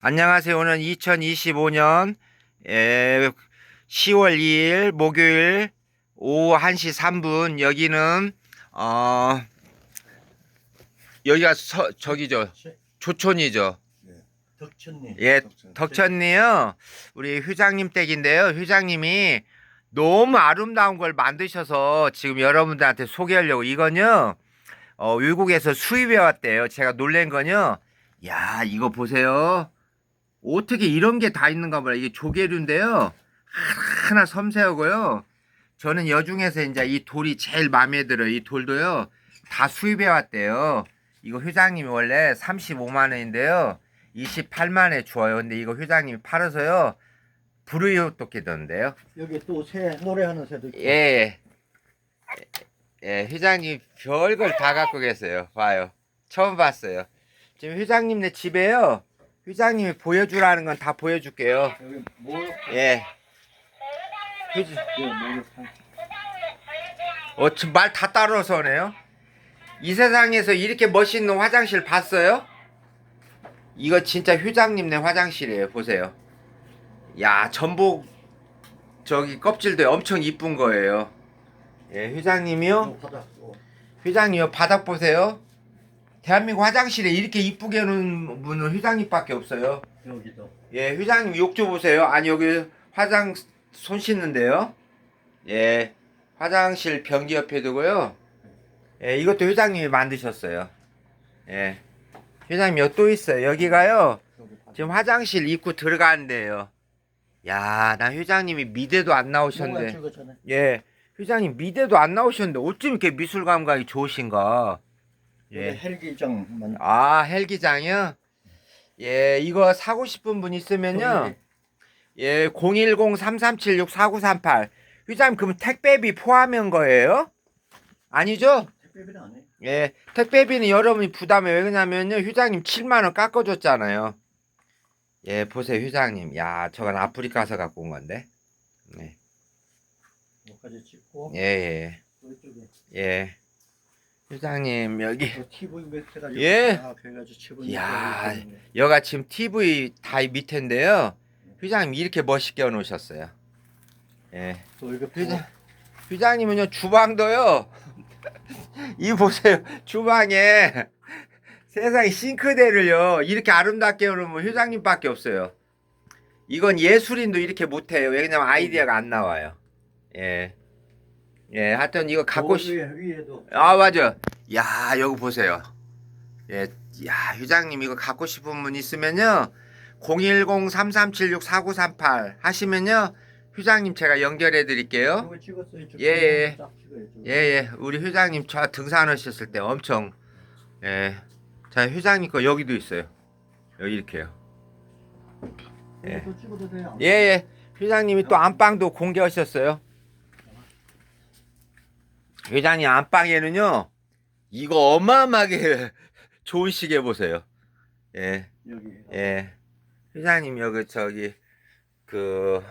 안녕하세요. 오늘 2025년 10월 2일 목요일 오후 1시 3분 여기는 어 여기가 서, 저기죠. 조촌이죠. 덕천리. 예, 덕천리요. 우리 휴장님 댁인데요. 휴장님이 너무 아름다운 걸 만드셔서 지금 여러분들한테 소개하려고 이건요. 어, 외국에서 수입해 왔대요. 제가 놀란 건요. 야, 이거 보세요. 어떻게 이런 게 다 있는가 봐요. 이게 조개류인데요. 하나 섬세하고요. 저는 여중에서 이제 이 돌이 제일 마음에 들어요. 이 돌도요. 다 수입해 왔대요. 이거 회장님이 원래 35만 원인데요. 28만에 주어요. 근데 이거 회장님이 팔아서요. 불우이웃 돕기던데요. 여기 또 새 노래하는 새도 있고. 예. 예, 회장님 별걸 다 갖고 계세요. 봐요. 처음 봤어요. 지금 회장님네 집에요. 회장님이 보여주라는 건 다 보여줄게요. 여기 뭐 예. 회장, 예, 목욕탕. 어, 지금 말 다 따라서 오네요. 이 세상에서 이렇게 멋있는 화장실 봤어요? 이거 진짜 회장님네 화장실이에요. 보세요. 야, 전복 저기 껍질도 엄청 이쁜 거예요. 예, 회장님이요. 요 바닥. 요. 회장님요 바닥 보세요. 대한민국 화장실에 이렇게 이쁘게 해놓은 분은 회장님밖에 없어요. 여기도. 예, 회장님 욕조 보세요. 아니 여기 화장 손 씻는데요. 예, 화장실 변기 옆에 두고요. 예, 이것도 회장님이 만드셨어요. 예, 회장님 여기 또 있어요. 여기가요. 지금 화장실 입구 들어가는데요. 야, 나 회장님이 미대도 안 나오셨는데. 예, 회장님 미대도 안 나오셨는데 어쩜 이렇게 미술 감각이 좋으신가? 예. 헬기장만. 아, 헬기장이요? 예, 이거 사고 싶은 분 있으면요. 예, 010-3376-4938. 회장님, 그럼 택배비 포함한 거예요? 아니죠? 택배비는 안 해. 예, 택배비는 여러분이 부담해. 왜냐면요, 회장님 7만원 깎아줬잖아요. 예, 보세요, 회장님. 야, 저건 아프리카에서 갖고 온 건데. 네. 여기까지 찍고. 예, 예, 또 이쪽에. 예. 회장님, 여기. 또 TV 몇 해가지고. 예. 아, 그래가지고 TV. 야, 여가 지금 TV 다 밑인데요. 회장님 이렇게 멋있게 해놓으셨어요. 예. 또 이거 회장, 회장님은요 주방도요. 이 보세요 주방에 세상에 싱크대를요 이렇게 아름답게 해놓으면 회장님밖에 없어요. 이건 예술인도 이렇게 못해요. 왜냐면 아이디어가 안 나와요. 예. 예, 하여튼 이거 갖고 싶. 위에 위에도. 아 맞아. 야 여기 보세요. 예, 야 회장님 이거 갖고 싶은 분 있으면요. 010-3376-4938 하시면요. 회장님 제가 연결해 드릴게요. 예, 예. 예, 예. 우리 회장님 저 등산하셨을 때 엄청 예. 자, 회장님 거 여기도 있어요. 여기 이렇게요. 예. 예, 예. 회장님이 또 안방도 공개하셨어요. 회장님 안방에는요. 이거 어마어마하게 좋은 시계 보세요. 예. 여기. 예. 회장님 여기 저기 그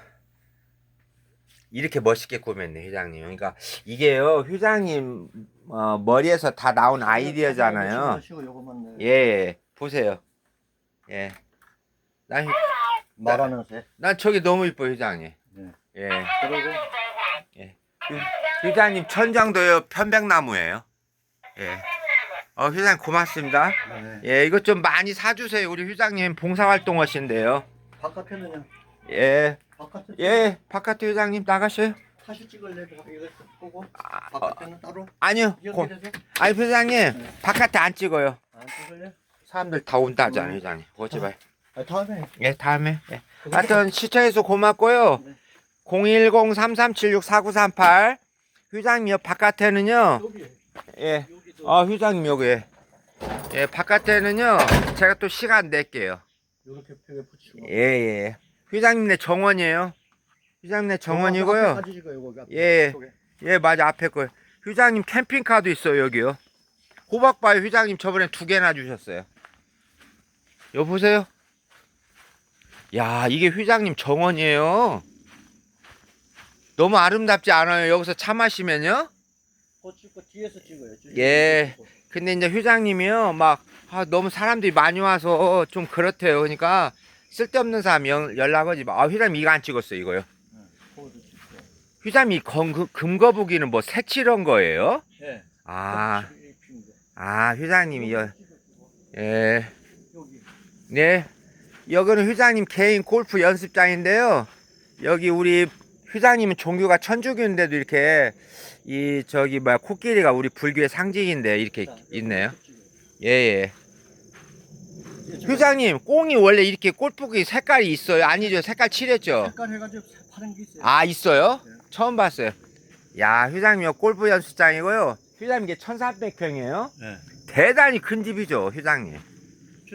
이렇게 멋있게 꾸몄네 회장님. 그러니까 이게요 회장님 어, 머리에서 다 나온 아이디어잖아요. 치고 요거만. 예, 예. 보세요. 예. 난, 말하는 새. 난 저기 너무 이뻐 회장님. 네. 예. 그리고 회장님 천장도요 편백나무예요. 예. 어 회장님 고맙습니다. 네. 예 이것 좀 많이 사주세요. 우리 회장님 봉사활동 하신대요. 바깥에는요. 예. 바깥에 예, 바깥에 회장님 나가셔요? 다시 찍을래? 이거 보고 아, 어, 바깥에는 따로 아니요. 고, 아니 회장님 네. 바깥에 안 찍어요. 안 찍을래? 사람들 다 온다잖아요, 음. 회장님. 오지 말. 아, 다음에 예, 다음에. 예. 하여튼 시청해서 고맙고요. 네. 010-3376-4938 회장님 옆 바깥에는요. 예. 아 회장님 여기. 예, 바깥에는요. 제가 또 시간 낼게요. 이렇게 벽에 붙이고 예, 예. 회장님네 정원이에요. 회장님네 정원이고요. 앞에. 예. 예, 맞아. 앞에 거. 회장님 캠핑카도 있어요, 여기요. 호박바위 회장님 저번에 두 개나 주셨어요. 여기 보세요. 야, 이게 회장님 정원이에요. 너무 아름답지 않아요? 여기서 차 마시면요? 찍고 뒤에서 찍어요. 예. 근데 이제 회장님이요, 막, 아, 너무 사람들이 많이 와서 좀 그렇대요. 그러니까 쓸데없는 사람 연, 연락 오지 마. 아, 회장님 이거 안 찍었어, 이거요. 찍고. 회장님 이 검, 그- 금거북이는 뭐 색칠한 거예요? 예. 아, 거. 아, 회장님이, 여, 예. 여기. 네. 여기는 회장님 개인 골프 연습장인데요. 여기 우리 회장님은 종교가 천주교인데도 이렇게 이 저기 뭐야 코끼리가 우리 불교의 상징인데 이렇게 자, 있네요. 찍어요. 예, 예. 회장님, 꽁이 원래 이렇게 골프기 색깔이 있어요? 아니죠? 색깔 칠했죠? 색깔 해가지고 파는 게 있어요. 아, 있어요? 네. 처음 봤어요. 야, 회장님, 요 골프 연습장이고요. 회장님, 이게 1300평이에요? 예. 대단히 큰 집이죠, 회장님.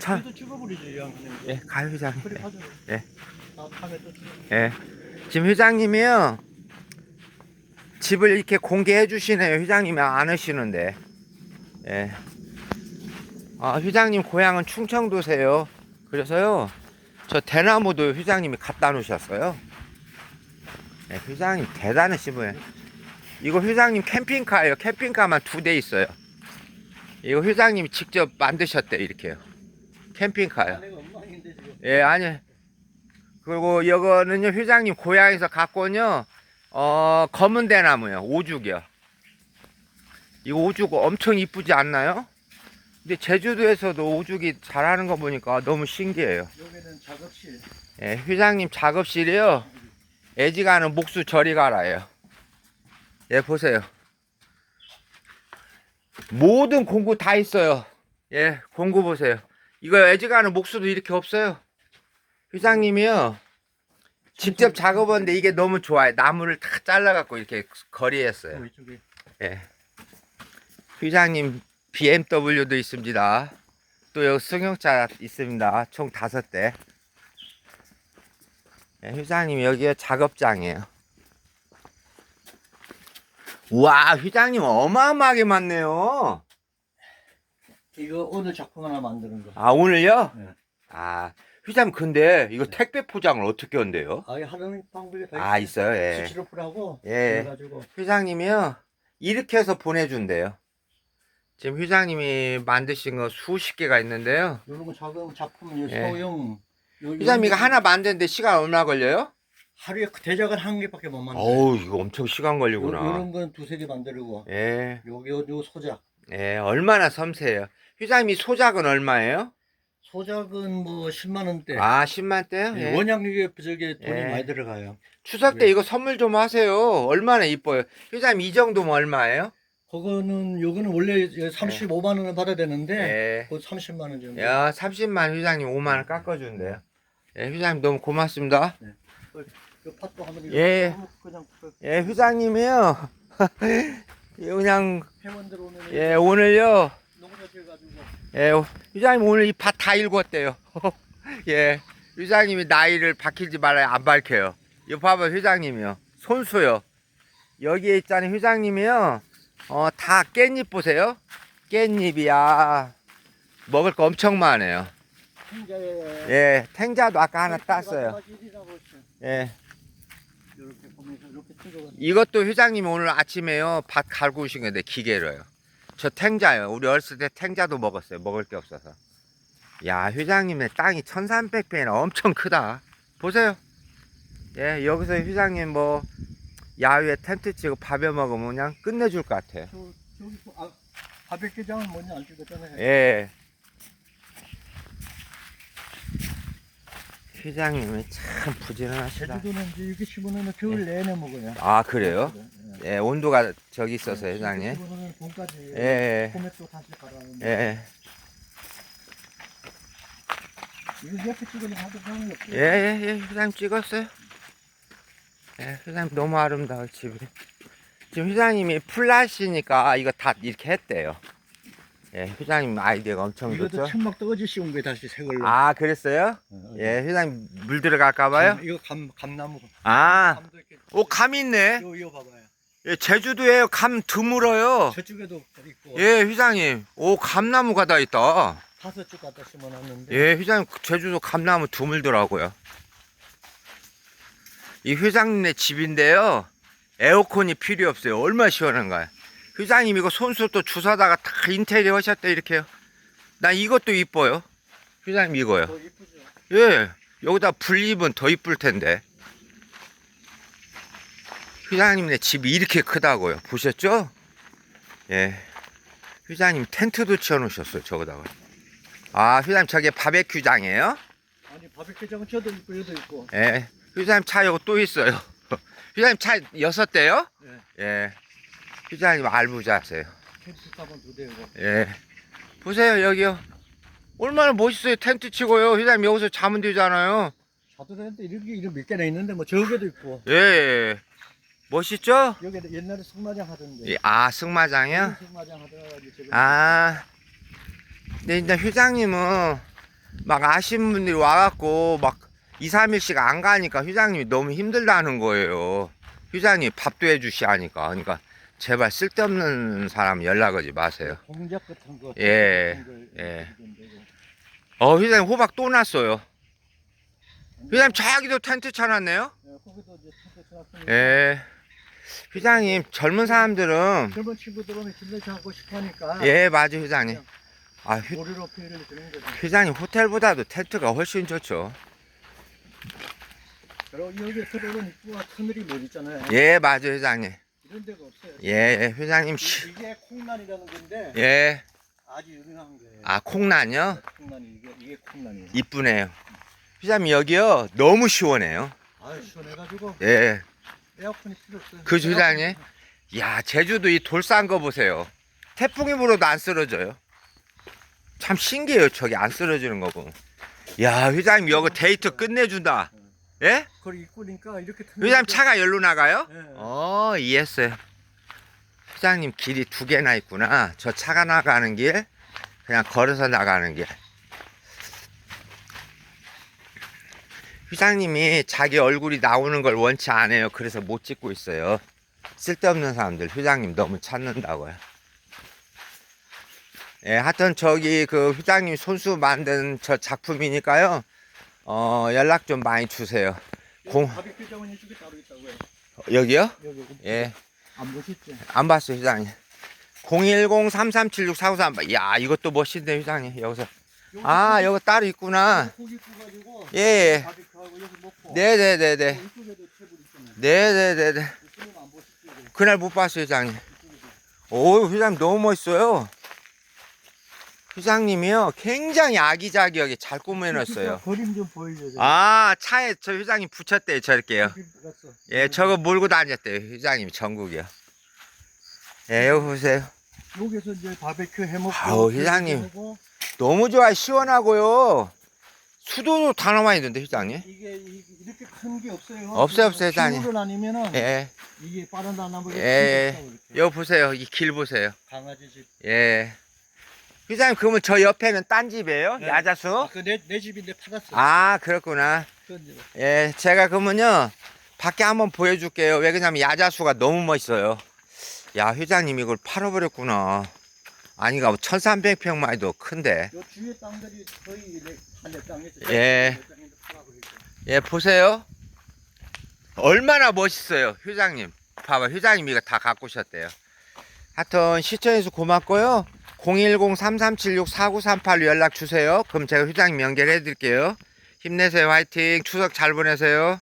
참. 저도 찍어버리죠, 이 양반은. 예, 가요, 회장님. 그래 가죠. 예. 다 판에 또. 예. 지금 회장님이요. 집을 이렇게 공개해 주시네요. 회장님이 안 하시는데. 예. 아, 회장님 고향은 충청도세요. 그래서요. 저 대나무도 회장님이 갖다 놓으셨어요. 예, 회장님 대단하시 분이에요. 이거 회장님 캠핑카예요. 캠핑카만 두 대 있어요. 이거 회장님이 직접 만드셨대 이렇게요. 캠핑카요. 지금. 예, 아니. 그리고 이거는요, 회장님 고향에서 갖고 온요, 어, 검은 대나무요. 오죽이요. 이거 오죽 엄청 이쁘지 않나요? 근데 제주도에서도 오죽이 잘하는 거 보니까 너무 신기해요. 여기는 작업실. 예, 회장님 작업실이요. 애지가는 목수 저리 가라예요. 예, 보세요. 모든 공구 다 있어요. 예, 공구 보세요. 이거 애지가는 목수도 이렇게 없어요. 회장님이요. 직접 작업하는데 이게 너무 좋아요. 나무를 다 잘라갖고 이렇게 거리했어요. 어, 이쪽에. 예. 회장님 BMW도 있습니다. 또 여기 승용차 있습니다. 총 다섯 대. 예, 회장님 여기가 작업장이에요. 우와 회장님 어마어마하게 많네요. 이거 오늘 작품 하나 만드는 거. 아 오늘요? 네. 아 회장님 근데 이거 택배 포장을 어떻게 한대요? 아예 하는 방법이 다아 있어요. 예. 스티로폼하고 예. 그래가지고 회장님이요 이렇게 해서 보내준대요. 지금 회장님이 만드신 거 수십 개가 있는데요. 이런 거 작은 작품 요 예. 소형 요- 회장님 이거 요런 하나 만드는데 시간 얼마 걸려요? 하루에 그 대작은 한 개밖에 못 만들어. 어우 이거 엄청 시간 걸리구나. 이런 건 두세 개 만들고 예, 요, 요, 요 소작. 예, 얼마나 섬세해요. 회장님 소작은 얼마예요? 소작은 뭐 10만 원대. 아 10만 대요? 예, 예. 원양 이게 저게 돈이 예. 많이 들어가요. 추석 때 예. 이거 선물 좀 하세요. 얼마나 이뻐요. 회장님 이 정도면 얼마예요? 그거는 요거는 원래 35만 원을 받아야 되는데 예. 그 30만 원 정도. 야 30만 회장님 5만 원 깎아준대요. 예, 회장님 너무 고맙습니다. 그 팥도 한번 예. 그냥 그 예, 회장님이요. 그냥 회원들 오면 예 오늘요. 농사 지어가지고 예, 회장님 오늘 이 밭 다 읽었대요. 예, 회장님이 나이를 밝히지 말아요. 안 밝혀요. 이거 봐봐, 회장님이요. 손수요. 여기에 있잖아요, 회장님이요. 어, 다 깻잎 보세요. 깻잎이야. 먹을 거 엄청 많아요. 혼자에 예, 탱자도 아까 하나 땄어요. 예, 이렇게 보면서 이렇게. 이것도 회장님이 오늘 아침에요. 밭 갈고 오신 건데, 기계로요. 저 탱자요. 우리 어렸을 때 탱자도 먹었어요. 먹을 게 없어서. 야, 회장님의 땅이 1300평이나 엄청 크다. 보세요. 예, 여기서 회장님 뭐, 야외에 텐트 치고 밥에 먹으면 그냥 끝내줄 것 같아요. 저 저기 뭐, 아 바베큐장은 뭔지 안 찍었잖아요. 예. 회장님이 참 부지런하시다. 제주도는 이제 이렇게 심으면 겨울 내내 먹어요. 아, 그래요? 예. 예, 온도가 저기 있어서 회장님. 집으로는 봄까지 예, 봄에 또 다시 갈아오는. 예, 예. 이거 옆에 찍으면 하도 상관이 없어요. 예, 예, 예, 회장님 찍었어요. 예, 회장님 너무 아름다워, 집이. 지금 회장님이 플라시니까 이거 다 이렇게 했대요. 예, 회장님 아이디어가 엄청 이것도 좋죠. 천막 떠지 씌운 거예요 다시 새 걸로. 아, 그랬어요? 어, 예, 회장님 물 들어갈까봐요? 감- 이거 감 감나무. 아, 감도 이렇게. 오, 감 있네. 이거 이거 봐봐요. 예, 제주도에 감 드물어요. 저쪽에도 있고 예, 회장님. 오, 감나무가 다 있다. 다섯 쪽 갖다 심어놨는데. 예, 회장님, 제주도 감나무 드물더라고요. 이 회장님네 집인데요. 에어컨이 필요 없어요. 얼마나 시원한가요? 회장님 이거 손수 또 주사다가 다 인테리어 하셨대, 이렇게요. 나 이것도 이뻐요. 회장님 이거요. 예. 여기다 불입은 더 이쁠 텐데. 회장님네 집이 이렇게 크다고요. 보셨죠? 예. 회장님 텐트도 치워놓으셨어요. 저거다가. 아, 회장님 저게 바베큐장이에요? 아니 바베큐장은 저도 있고 여도 있고. 예. 회장님 차 여기 또 있어요. 회장님 차 여섯 대요? 네. 예. 회장님 알부자세요. 캠프 타면 두 대고. 예. 보세요, 여기요. 얼마나 멋있어요. 텐트 치고요. 회장님 여기서 자면 되잖아요. 자들한테 이렇게 이런 몇 개나 있는데 뭐 저기도 있고. 예, 예. 멋있죠? 여기 옛날에 승마장 하던데. 예, 아, 승마장이요? 승마장 이제 저기 아. 근데 이제 회장님은 막 아시는 분들이 와갖고 막 2, 3일씩 안 가니까 회장님이 너무 힘들다는 거예요. 회장님 밥도 해주시 하니까. 그러니까 제발 쓸데없는 사람 연락하지 마세요. 공작 같은 거. 예, 같은 걸 예. 어, 회장님 호박 또 났어요. 회장님 저기도 텐트 쳐놨네요? 예, 거기도 이제 텐트 쳐놨으니까. 예. 회장님 젊은 사람들은 젊은 친구들은 힘내지 않고 싶으니까. 예, 맞아, 회장님. 아, 회, 우리로 표현을 드는 거죠. 회장님 호텔보다도 텐트가 훨씬 좋죠. 그리고 여기 들어오는 터널이 뭐 있잖아요. 예, 맞아, 회장님. 이런 데가 없어요. 예, 예, 회장님. 이- 이게 콩란이라는 건데 예. 아주 유명한 거예요. 아, 콩란요? 콩란이 이게 이게 콩란이에요. 이쁘네요. 회장님, 여기요. 너무 시원해요. 아유 시원해가지고 예. 에어컨이 필요 없어요. 그죠, 회장님? 야, 제주도 이 돌 싼 거 보세요. 태풍이 불어도 안 쓰러져요. 참 신기해요. 저기 안 쓰러지는 거 보면. 야, 회장님, 여기 데이트 끝내준다. 예? 그걸 입구니까 이렇게 회장님, 이렇게- 차가 열로 나가요? 예. 어, 이해했어요. 회장님 길이 두 개나 있구나. 저 차가 나가는 길, 그냥 걸어서 나가는 길. 회장님이 자기 얼굴이 나오는 걸 원치 않아요. 그래서 못 찍고 있어요. 쓸데없는 사람들 회장님 너무 찾는다고요. 예, 하여튼 저기 그 회장님 손수 만든 저 작품이니까요. 어, 연락 좀 많이 주세요. 공- 바비큐 정원이 쪽에 따로 있다고요. 여기요? 여기 예. 안 보셨죠? 안 봤어요, 회장님. 010-3376-4938. 야, 이것도 멋있네, 회장님. 여기서. 아, 여기 따로 있구나. 고기 구가지고 예, 예. 바비큐하고 여기 먹고 네네네네. 이쪽에도 테이블 있잖아요. 네네네네. 이쪽은 안 보셨죠? 그날 못 봤어요, 회장님. 오, 회장님 너무 멋있어요. 회장님이요, 굉장히 아기자기하게 잘 꾸며놨어요. 그림 좀 보여줘야 돼. 아, 차에 저 회장님 붙였대요, 저렇게요. 예, 저거 몰고 다녔대요, 회장님 전국이요. 예, 여기 보세요. 여기서 이제 바베큐 해먹고 아우, 회장님. 너무 좋아, 시원하고요. 수도도 다 남아있는데, 회장님. 이게 이- 이렇게 큰 게 없어요. 없어요, 없어요, 회장님. 시골은 아니면은 예, 이게 바나나 나무가 예, 큰 이렇게. 여기 보세요. 이 길 보세요. 강아지 집. 예. 회장님, 그러면 저 옆에는 딴 집이에요? 네. 야자수? 그내 내 집인데 팔았어. 아, 그렇구나. 그 예, 제가 그러면요, 밖에 한번 보여줄게요. 왜 그러냐면 야자수가 너무 멋있어요. 야, 회장님 이걸 팔아버렸구나. 아니가 1300평만 해도 큰데. 요 주위에 땅들이 거의 한내 땅에서 예. 예, 보세요. 얼마나 멋있어요, 회장님. 봐봐, 회장님 이거 다 갖고 오셨대요. 하여튼 시청해서 고맙고요. 010-3376-4938로 연락 주세요. 그럼 제가 회장님 연결해 드릴게요. 힘내세요. 화이팅. 추석 잘 보내세요.